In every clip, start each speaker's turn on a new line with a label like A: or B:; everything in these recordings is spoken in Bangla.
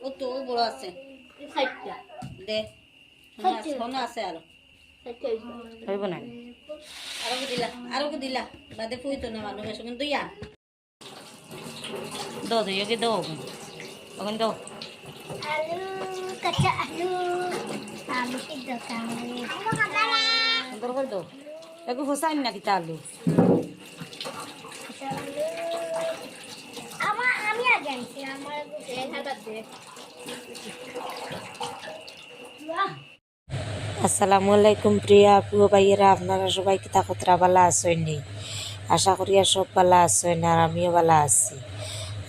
A: ও তো বড় আছে। দে। শোনো আছে- শোনো
B: আরও
C: হইব না।
A: আরও কি দিলা? আরও দিলা? বাদে ফুই না মানুষ এসে কিন্তু ইয়া।
B: আলু আলু সিদ্ধ কামড়ে
C: সুন্দর করে দো। একটু হোসাইন নাকি তা আলু
B: আমার আমি আগে আনছি আমার হাজার দে
C: আসসালামু আলাইকুম প্রিয়া প্রিয় ভাইয়েরা, আপনারা সবাই কিতা কতরা ভালো আছেন নি? আশা করি আর সব ভালো আছেন আর আমিও ভালো আছি।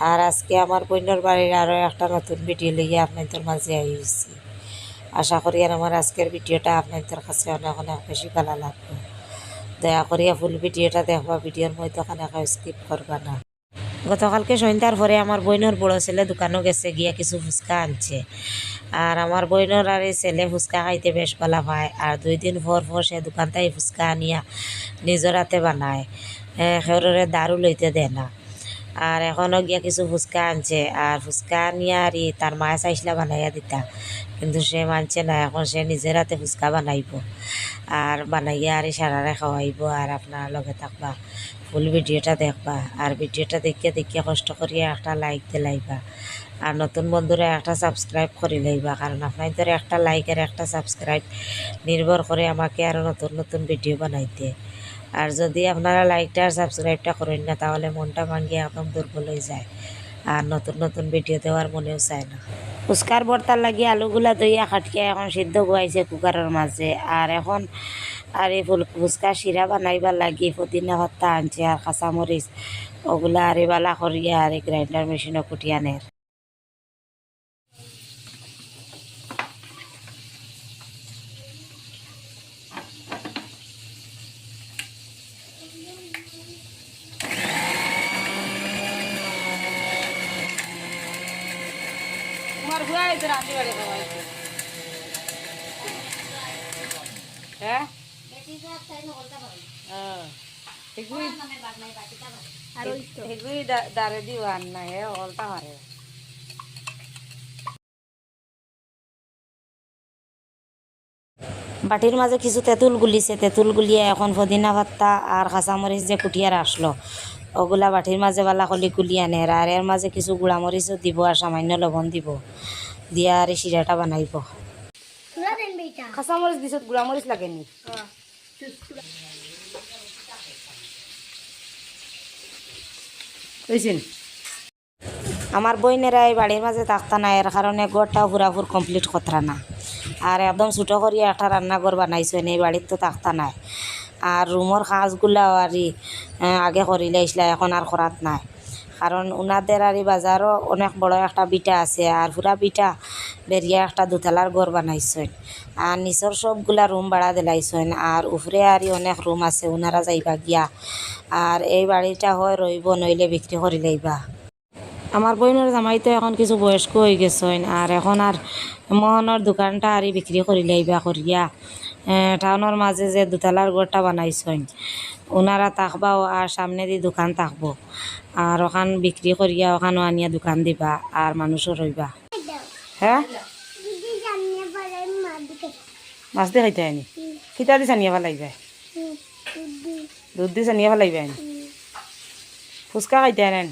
C: আর আজকে আমার বোনের বাড়ির আরও একটা নতুন ভিডিও লিয়ে আপনাদের মাঝে আইছি। আশা করি আর আমার আজকের ভিডিওটা আপনাদের কাছে অনেক অনেক বেশি ভালো লাগবে। দয়া করিয়া ফুল ভিডিওটা দেখবা, ভিডিওর মধ্যে ওখানে স্কিপ করবা না। গতকালকে সন্ধ্যার পরে আমার বইনের বড় ছেলে দোকানও গেছে, গিয়া কিছু ফুচকা আনছে। আর আমার বইনের আর এই ছেলে ফুচকা খাইতে বেশ ভালো পায়। আর দুই দিন পর পর সে দোকানটাই ফুচকা আনিয়া নিজের হাতে বানায়। সেওরে দারু লইতে দেয় না। আর এখনও গিয়া কিছু ফুচকা আনছে। আর ফুচকা আনিয়া আর তার মায়ে চাইছিলা বানাইয়া দিতা। কিন্তু সে মানছে না এখন সে নিজের হাতে ফুচকা বানাইব। আর বানাইয়া আর সারারে খাওয়াইব আর আপনার লগে থাকবা। ফুল ভিডিওটা দেখবা। আর ভিডিওটা দেখিয়ে দেখিয়ে কষ্ট করিয়া একটা লাইক দিলাইবা আর নতুন বন্ধুরা একটা সাবস্ক্রাইব করে লইবা। কারণ আপনাদের একটা লাইক আর একটা সাবস্ক্রাইব নির্ভর করে আমাকে আরও নতুন নতুন ভিডিও বানাইতে। আর যদি আপনারা লাইকটা আর সাবস্ক্রাইবটা করেন না, তাহলে মনটা ভাঙিয়ে একদম দুর্বল হয়ে যায়। আর নতুন নতুন ভিডিও দেওয়ার মনেও চায় না। ফুচকার বর্তার লাগি আলুগুলা দইয়া খাটকে এখন সিদ্ধ গুয়াইছে কুকারের মাঝে। আর এখন আর এই ফুল ফুচকা শিরা বানাইবার লাগি পুদিনা ভত্তা আনছে আর কাঁচামরিচ ওগুলা আর বালা করিয়া আর গ্রাইন্ডার মেশিনে কুটিয়া তোমার হুয়াই তো রাঁধি বাড়ি খাওয়াইছে হ্যাঁ হ্যাঁ এগুলি
B: আর ওই তো।
C: এগুলি দাঁড়ে দিও আর না হে অলটা পারে বাটির মাঝে কিছু তেঁতুল গুলিছে তেঁতুল গুলিয়ে এখন পদিনা ভাত্তা আর কাঁচামরিচ যে কুটিয়ার আসলো। ওগুলা বাটির মাঝে বালা কলি গুলিয়ে আনে আর এর মাঝে কিছু গুড়ামরিচও দিব আর সামান্য লবণ দিব। দিয়া আর শিরাটা বানাইব।
B: তুলা দেন বেটা
C: কাঁচামরিচ দিছত গুড়ামরিচ লাগেনি? আমার বইনেরা এই বাড়ির মাঝে থাকতা না, এর কারণে ঘরটাও পুরাপুর কমপ্লিট কতরা না। আর একদম ছোটো করিয়া একটা রান্নাঘর বানাইছেন, এই বাড়ির তো থাকতা নাই। আর রুমর কাজগুলাও আর আগে করিলে ইসলা এখন আর করাত নাই। কারণ উনাদের আর বাজারও অনেক বড় একটা বিটা আছে, আর পুরা বিটা বেরিয়া একটা দোতলার ঘর বানাইছেন। আর নিচর সবগুলা রুম ভাড়া দিলাইছেন। আর উপরে আর অনেক রুম আছে, উনারা যাইবা গিয়া। আর এই বাড়িটা হয় রইব, নইলে বিক্রি করি লইবা। আমার বইনের জামাই তো এখন কিছু বয়স্ক হয়ে গেছেন, আর এখন আর মোহনের দোকানটা আর বিক্রি করি লাইবা করিয়া। টাউনের মাঝে যে দোতলার ঘরটা বানাইছেন ওনারা থাকবাও আর সামনে দিয়ে দোকান থাকব। আর ওখান বিক্রি করিয়া ওখানও আনিয়া দোকান দিবা, আর মানুষও রইবা। হ্যাঁ? মাছ দিয়ে খাইতে আনি ফিতা দি চানিয়া পেলাইবা
B: দিদি
C: দুধ দি। চানিয়া পেলাইবা আনি ফুচকা খাইতে আনেন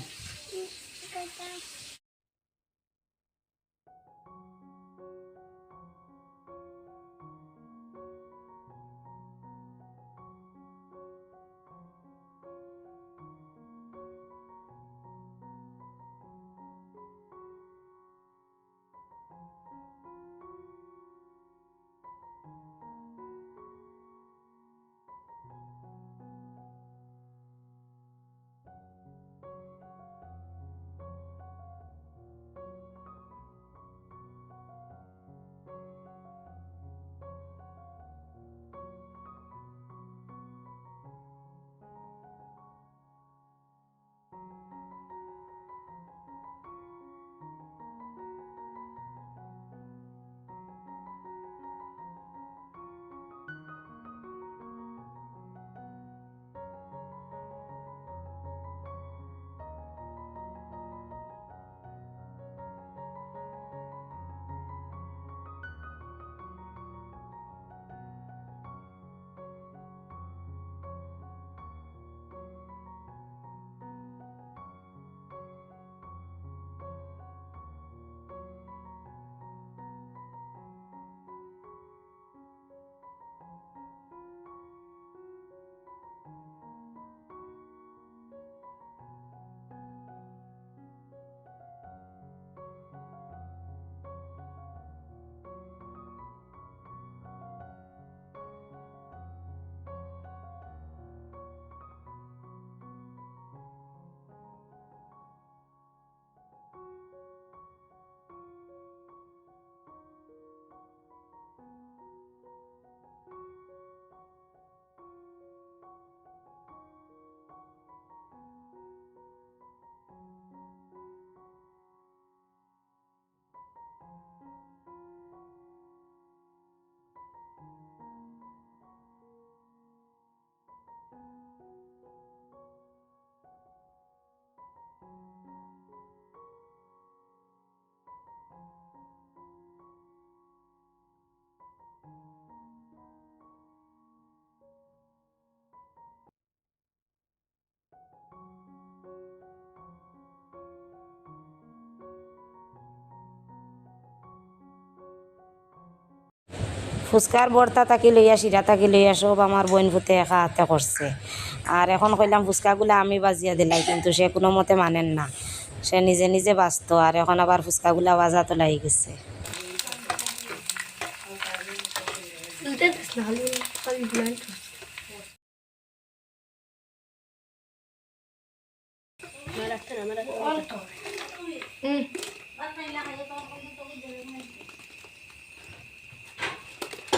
C: ফুচকার বর্তা তাকি লইয়া শিরা তাকি লইয়া সব আমার বোন ফুতে একা হাতে করছে আর এখন কইলাম, ফুচকাগুলো আমি বাজিয়া দিলাই কিন্তু সে কোনো মতে মানেন না। সে নিজে নিজে বাঁচত আর এখন আবার ফুচকাগুলা বাজা তো লাগি গেছে।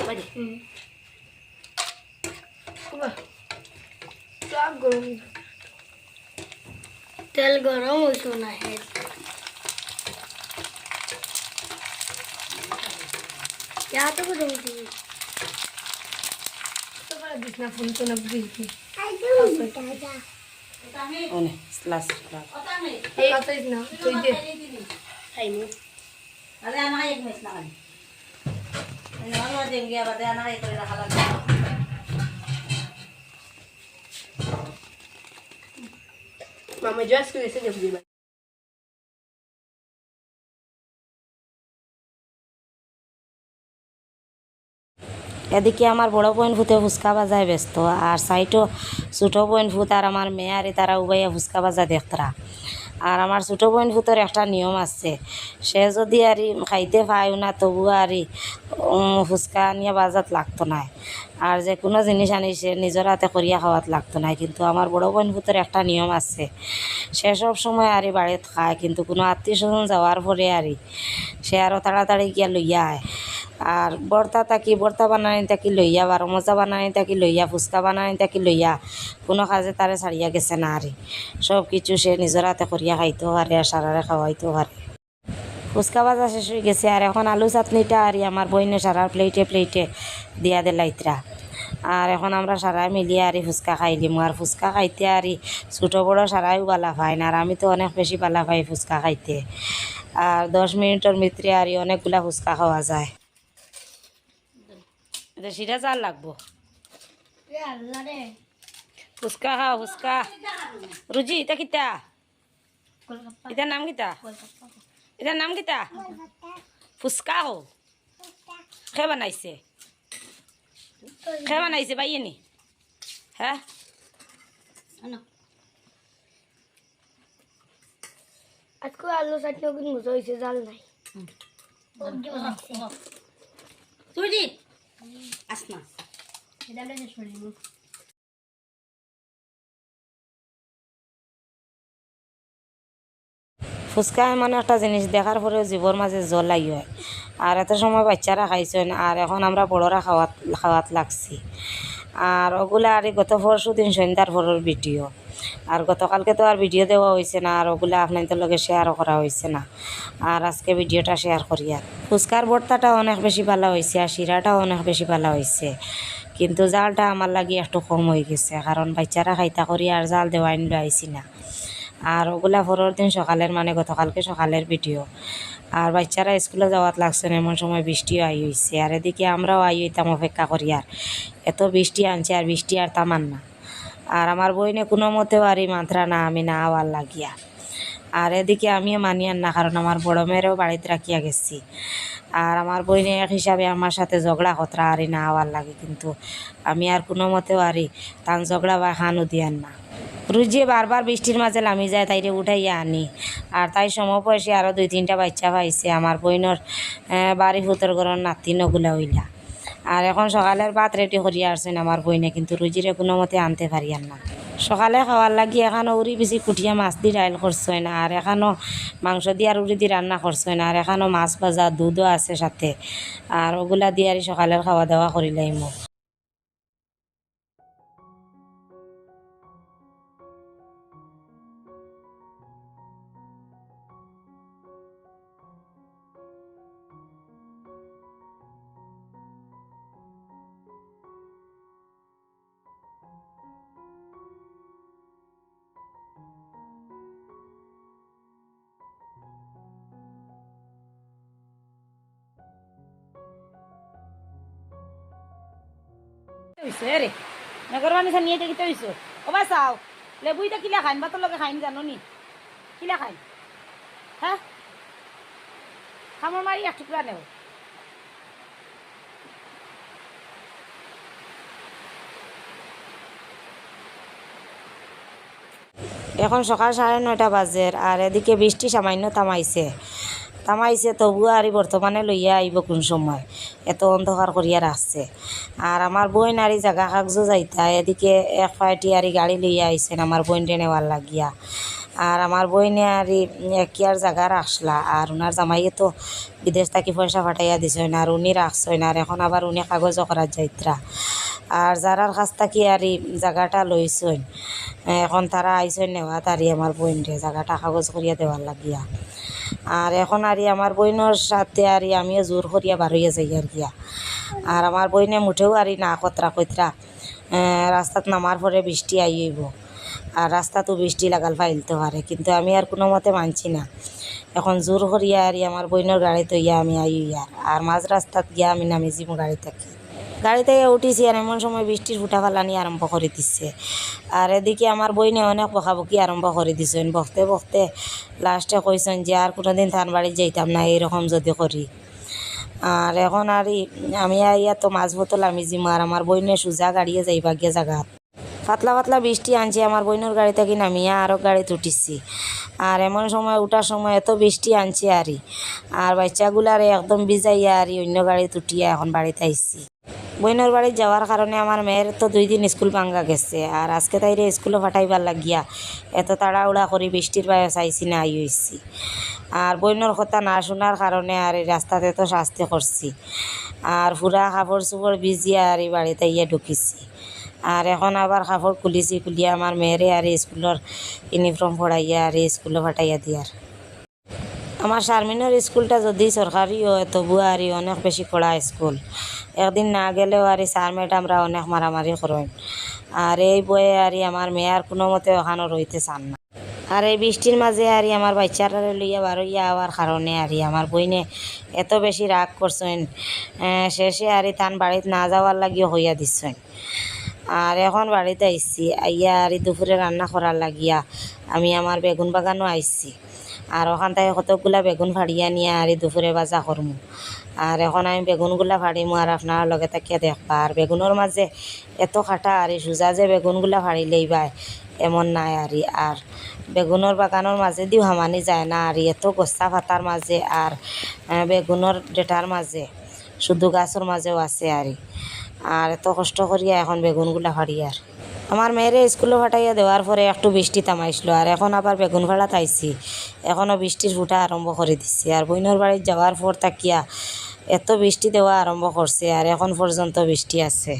B: 맞아? 응. 봐봐. क्या गरम तेल गरम हो सोना है। क्या तो गरम थी तो बड़ा दिखना फ़ोन तो नब गई
C: थी। ओने स्लास स्लास
B: एक तो इतना तो इधर
A: हाय मु अरे हमारे एक में स्लास নরম জেঙ্গি আবার দেয়া না করে
C: এদিকে আমার বড় বোন ভূতে ফুচকা বাজায় ব্যস্ত, আর সাইটো ছোটো বোন ভূত আর আমার মেয়ে তারা উবাইয়া ফুচকা বাজা দেখতরা। আর আমার ছোটো বোন ফুতর একটা নিয়ম আছে। সে যদি আর, খাইতে পায় না তবু আর ফুচকা নিয়ে বাজাত লাগতো না। আর যে কোনো জিনিস আনি, সে নিজের হাতে করিয়া খাওয়াত লাগতো না। কিন্তু আমার বড় বোন ফুতর একটা নিয়ম আছে। সে সব সময় আর বাড়িত খায়, কিন্তু কোনো আত্মীয় স্বজন যাওয়ার পরে আর সে আরও তাড়াতাড়ি গিয়া লইয়া আয়। আর বর্তা তাকি বর্তা বানানি তাকি লইয়া বারো মজা বানানি তাকি লইয়া, ফুচকা বানানি তাকি লইয়া, কোনো কাজে তারে ছাড়িয়া গেছে না আরে। সব কিছু সে নিজের হাতে করিয়া খাইতেও পারে, আর সারারে খাওয়াইতেও পারে। ফুচকা ভাজা শেষ হয়ে গেছে আর এখন আলু চাটনিটা আর আমার বইনে সারা প্লেটে প্লেটে দিয়া দে লাইতরা। আর এখন আমরা সারাই মিলিয়ে আর ফুচকা খাই দিম আর ফুচকা খাইতে আর ছোটো বড়ো সারাইও বালা পাই না আর আমি তো অনেক বেশি বালা পাই ফুচকা খাইতে। আর দশ মিনিটের ভিতরে আর অনেকগুলা ফুচকা খাওয়া যায়। সেটা চাল লাগবো। ফুচকা খাও ফুচকা। রুজি এটা কিতা? এটার নাম কিতা? এটার নাম কিতা ফুচকা হো খে বানাইছে। খে বানাইছে বাইয়ে হ্যাঁ
A: আনো।
B: আজকে আলু চাটনি কিন্তু মজা হয়েছে জাল নাই।
A: তুই দি আস
C: ফুচকা এমন একটা জিনিস দেখার পরেও জীবর মাঝে জল লাগি হয়। আর এত সময় বাচ্চারা খাইছেন, আর এখন আমরা বড়রা খাওয়াত খাওয়াত লাগছি। আর ওগুলা আর গত পরশু দিন সন্ধ্যার পরের ভিডিও। আর গতকালকে তো আর ভিডিও দেওয়া হয়েছে না, আর ওগুলা আপনাদের লগে শেয়ারও করা হয়েছে না। আর আজকে ভিডিওটা শেয়ার করি আর। ফুচকার ভর্তাটা অনেক বেশি ভালো হয়েছে আর শিরাটাও অনেক বেশি ভালো হয়েছে কিন্তু জালটা আমার লাগি একটু কম হয়ে গেছে, কারণ বাচ্চারা খাইতা করি আর জাল দেওয়াই নিলে আইসি না। আর ওগুলা পরের দিন সকালের মানে গতকালকে সকালের ভিডিও। আর বাচ্চারা স্কুলে যাওয়াত লাগছে এমন সময় বৃষ্টিও আই হয়েছে আর এদিকে আমরাও আই হইতাম অপেক্ষা করি আর। এত বৃষ্টি আনছে আর বৃষ্টি আর তামান না। আর আমার বইনে কোনো মতেও আর এই মাত্রা না, আমি না আওয়ার লাগিয়া। আর এদিকে আমিও মানি আর না, কারণ আমার বড় মেয়েরও বাড়িতে রাখিয়া গেছি। আর আমার বইনে এক হিসাবে আমার সাথে ঝগড়া খতরা আরই না আওয়ার লাগে কিন্তু। আমি আর কোনো মতেও আরই তান ঝগড়া বা খানও দিয়ান না। রুজিয়ে বারবার বৃষ্টির মাঝে নামি যায় তাইরে উঠাইয়া আনি। আর তাই সমবয়সী আরও দুই তিনটা বাচ্চা পাইছে। আমার বইনর বাড়ি ফুতর ঘরের নাতি নগুলা হইলা। আর এখন সকালের ভাত রেডি করিয়া আসছেন আমার বইনে, কিন্তু রুজিরে কোনো মতে আনতে পারিয়ান না। সকালে খাওয়ার লাগি এখানো উড়ি বেশি কুটিয়া মাছ দি ডাইল করছেন, আর এখানো মাংস দিয়ে আর উড়ি দিয়ে রান্না করছেন, আর এখানো মাছ ভাজা দুধও আছে সাথে। আর ওগুলা দিয়ে আর সকালের খাওয়া দাওয়া করিলাই হইছে নগর মানুষের নিয়ে দেখিতে চাও। লেবুইটা কিলা খাইন বা খাইন জানো নি কিলা খাইন হ্যাঁ খামর মারি এক টুকরা এখন সকাল সাড়ে নয়টা বাজে আর এদিকে বৃষ্টি সামান্য থামাইছে থামাইছে তবু আর বর্তমানে লইয়া আইব কোন সময়। এত অন্ধকার করিয়া রাখছে। আর আমার বোন আর জাগা কাগজও যাইতা, এদিকে এক পার্টি আর গাড়ি লইয়া আইছেন আমার বোনটে নেওয়ার লাগিয়া। আর আমার বইনে আর কিয়ার জায়গা রাখলা আর ওনার জামাইয়ে তো বিদেশ থাকি পয়সা পাঠাইয়া দিছেন, আর উনি রাখছেন, আর এখন আবার উনি কাগজও করার যাইত্রা। আর যারার কাছ থাকি আর জায়গাটা লইছেন, এখন তারা আইসেন নেওয়া তারি আমার বইনরে জায়গাটা কাগজ করিয়া দেওয়ার লাগিয়া। আর এখন আর আমার বইনের সাথে আর আমিও জোর করিয়া বারইয়া যাই আর গিয়া আর আমার বইনে মুঠেও আর না কতরা কতরা রাস্তাত নামার পরে বৃষ্টি আইব আর রাস্তাতো বৃষ্টি লাগাল ফাইলতে পারে কিন্তু আমি আর কোনো মতে মানছি না। এখন জোর করিয়া আর আমার বইনের গাড়িতে ইয়া আমি আই ইয়ার আর মাঝ রাস্তাত গিয়া আমি নামি যাব গাড়ি থেকে গাড়ি থেকে উঠিছি আর এমন সময় বৃষ্টির ফুটা ফালানি আরম্ভ করে দিচ্ছে আর এদিকে আমার বইনে অনেক বকাবকি আরম্ভ করে দিছেন বকতে বকতে লাস্টে কইছেন যে আর কোনোদিন থান বাড়ি যাইতাম না, এইরকম যদি করি। আর এখন আর আমি ইয়া তো মাছ বোতল আমি জিমো আর আমার বইনে সোজা গাড়িয়ে যাইবা গিয়ে জাগাত। পাতলা পাতলা বৃষ্টি আনছি, আমার বইনের গাড়ি থেকে নামিয়া আরও গাড়িতে উঠিছি। আর এমন সময়, উঠার সময় এত বৃষ্টি আনছি আরই আর বাচ্চাগুলার একদম ভিজাইয়া আর অন্য গাড়িতে উঠিয়া এখন বাড়িতে আইছি। বইনের বাড়ি যাওয়ার কারণে আমার মেয়ের তো দুই দিন স্কুল ভাঙ্গা গেছে। আর আজকে তাইরে স্কুলে ফাটাইবার লাগিয়া এত তাড়াহুড়া করে বৃষ্টির বাইরে চাইছি না, আই হইছি। আর বইনের কথা না শোনার কারণে আর এই রাস্তাতে তো শাস্তি করছি। আর পুরা কাপড় চোপড় ভিজিয়া আর এই বাড়িতে ইয়ে ঢুকিছি। আর এখন আবার কাপড় খুলিছি খুলিয়া আমার মেয়েরে আর স্কুলের ইউনিফর্ম পড়াইয়া আর স্কুলে ফাটাইয়া দিয়ার। আমার শারমিনের স্কুলটা যদি সরকারি হয়, তবু আর অনেক বেশি কড়া স্কুল। একদিন না গেলেও আর স্যার ম্যাডামরা অনেক মারামারি করেন আর এই বয়ে আর আমার মেয়ে আর কোনো মতে ওখানে রইতে চান না। আর এই বৃষ্টির মাঝে আর আমার বাচ্চারা লইয়া বারইয়া হওয়ার কারণে আর আমার বইনে এত বেশি রাগ করছেন শেষে আর তান বাড়িতে না যাওয়ার লাগিও হইয়া দিচ্ছেন আর এখন বাড়িতে আইসি আইয়া আর দুপুরে রান্না করার লাগিয়া আমি আমার বেগুন বাগানও আইসি আর ওখান থেকে কতকগুলা বেগুন ফাড়িয়া নিয়ে আর দুপুরে বাজা করমু আর এখন আমি বেগুনগুলা ফাড়িমু আর আপনার লগে তাকিয়া দেখবা আর বেগুনের মাঝে এত খাটা আর সোজা যে বেগুনগুলা ফাড়িলেই বাই, এমন নাই আর। আর বেগুনের বাগানের মাঝে দিও হামানি যায় না আর। এত গোস্তা পাতার মাঝে আর বেগুনের ডেটার মাঝে শুধু গাছের মাঝেও আছে আর। আর এত কষ্ট করিয়া এখন বেগুনগুলা ফাড়ি আর আমার মেয়েরে স্কুলে ফাটাইয়া দেওয়ার পরে একটু বৃষ্টি তামাইছিল আর এখন আবার বেগুন ফাড়াত তাইছি। এখনও বৃষ্টির ফুটা আরম্ভ করে দিছি। আর বইনের বাড়ি যাওয়ার পর তাকিয়া এত বৃষ্টি দেওয়া আরম্ভ করছে আর এখন পর্যন্ত বৃষ্টি আছে।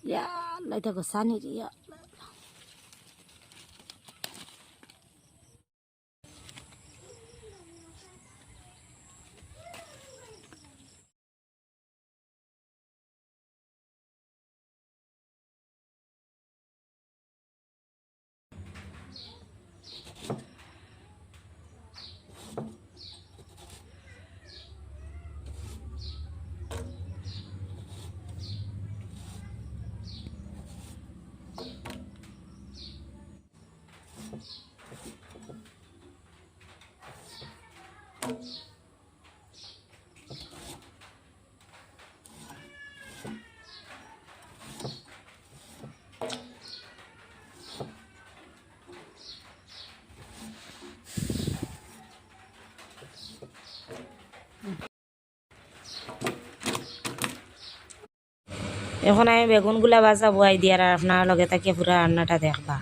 C: Ya, lagi aku sana dia. এখন আমি বেগুনগুলা ভাজা বয়াই দিয়ার আর আপনার লগে তাকে পুরা রান্নাটা দেখবা।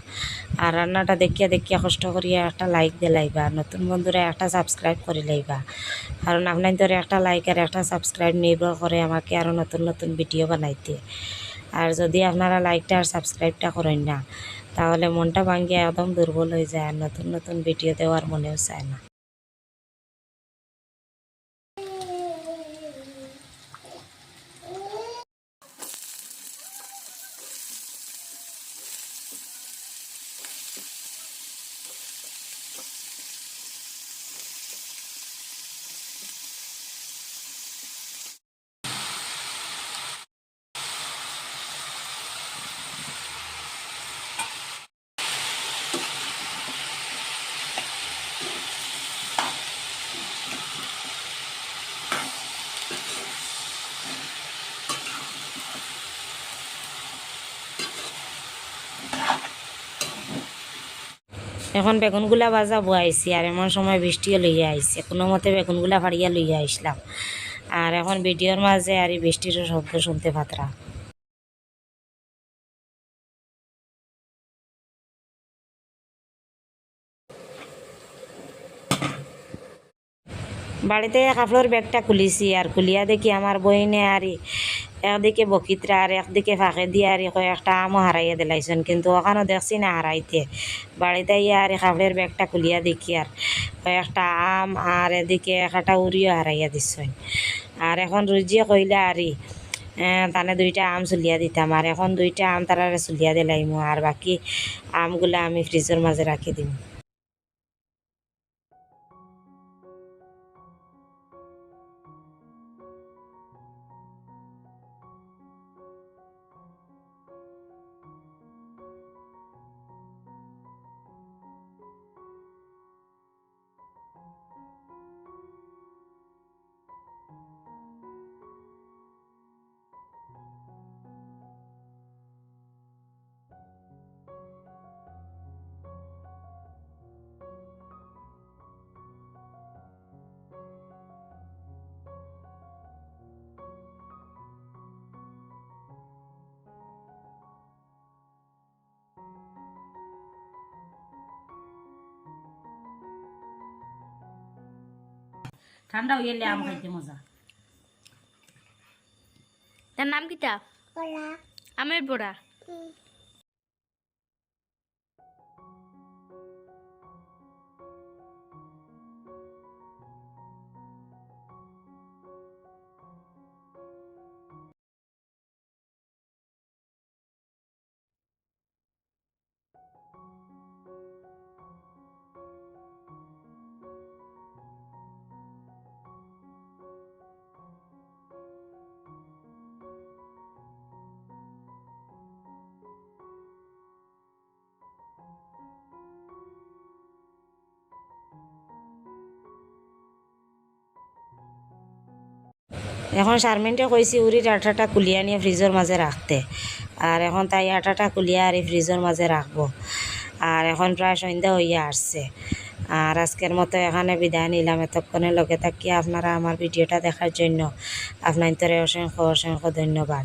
C: আর রান্নাটা দেখিয়া দেখিয়া কষ্ট করিয়া একটা লাইক দিয়ে লাইবা নতুন বন্ধুরা একটা সাবস্ক্রাইব করে লাইবা। কারণ আপনার ধরে একটা লাইক আর একটা সাবস্ক্রাইব নির্ভর করে আমাকে আরও নতুন নতুন ভিডিও বানাইতে। আর যদি আপনারা লাইকটা আর সাবস্ক্রাইবটা করেন না, তাহলে মনটা ভাঙ্গিয়া একদম দুর্বল হয়ে যায়, আর নতুন নতুন ভিডিও দেওয়ার মনেও চায় না। এখন বেগুনগুলা বাজা বয়াইছি আর এমন সময় বৃষ্টিও লইয়া আইসে কোনো মতে বেগুনগুলা ফাড়িয়া লইয়া আইসলাম। আর এখন ভিডিওর মাঝে আর এই বৃষ্টিরও শব্দ শুনতে পাত্রা। বাড়িতে কাপড়ের ব্যাগটা খুলিছি আর খুলিয়া দেখি আমার বইনে আর একদিকে বকিত্রা আর একদিকে ফাঁকে দিয়ে আর কয়েকটা আমও হারাইয়া দিলাইছেন। কিন্তু ওখানেও দেখছি না হারাইতে। বাড়িতে ইয়া আর কাপড়ের ব্যাগটা খুলিয়া দেখি আর কয়েকটা আম আর এদিকে একটা উড়িও হারাইয়া দিছেন। আর এখন রুজিয়ে কইলা আর তানে দুইটা আম চুলিয়া দিতাম। আর এখন দুইটা আম তারারে চুলিয়া দিলাইমু। আর বাকি আমগুলা আমি ফ্রিজের মাঝে রাখি দিম। ঠান্ডা হয়ে গেলে আম খাইতে মজা
B: তার নাম কিটা আমের বড়া
C: এখন শারমিনটা কইছি উরির আটাটা কুলিয়া নিয়ে ফ্রিজের মাঝে রাখতে আর এখন তাই আটাটা কুলিয়া আর এই ফ্রিজের মাঝে রাখব আর এখন প্রায় সন্ধ্যা হইয়া আসছে। আর আজকের মতো এখানে বিদায় নিলাম। এতক্ষণে লগে থাকিয়ে আপনারা আমার ভিডিওটা দেখার জন্য আপনার তোরে অসংখ্য অসংখ্য ধন্যবাদ।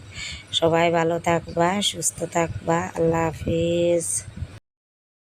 C: সবাই ভালো থাকবা, সুস্থ থাকবা। আল্লাহ হাফিজ।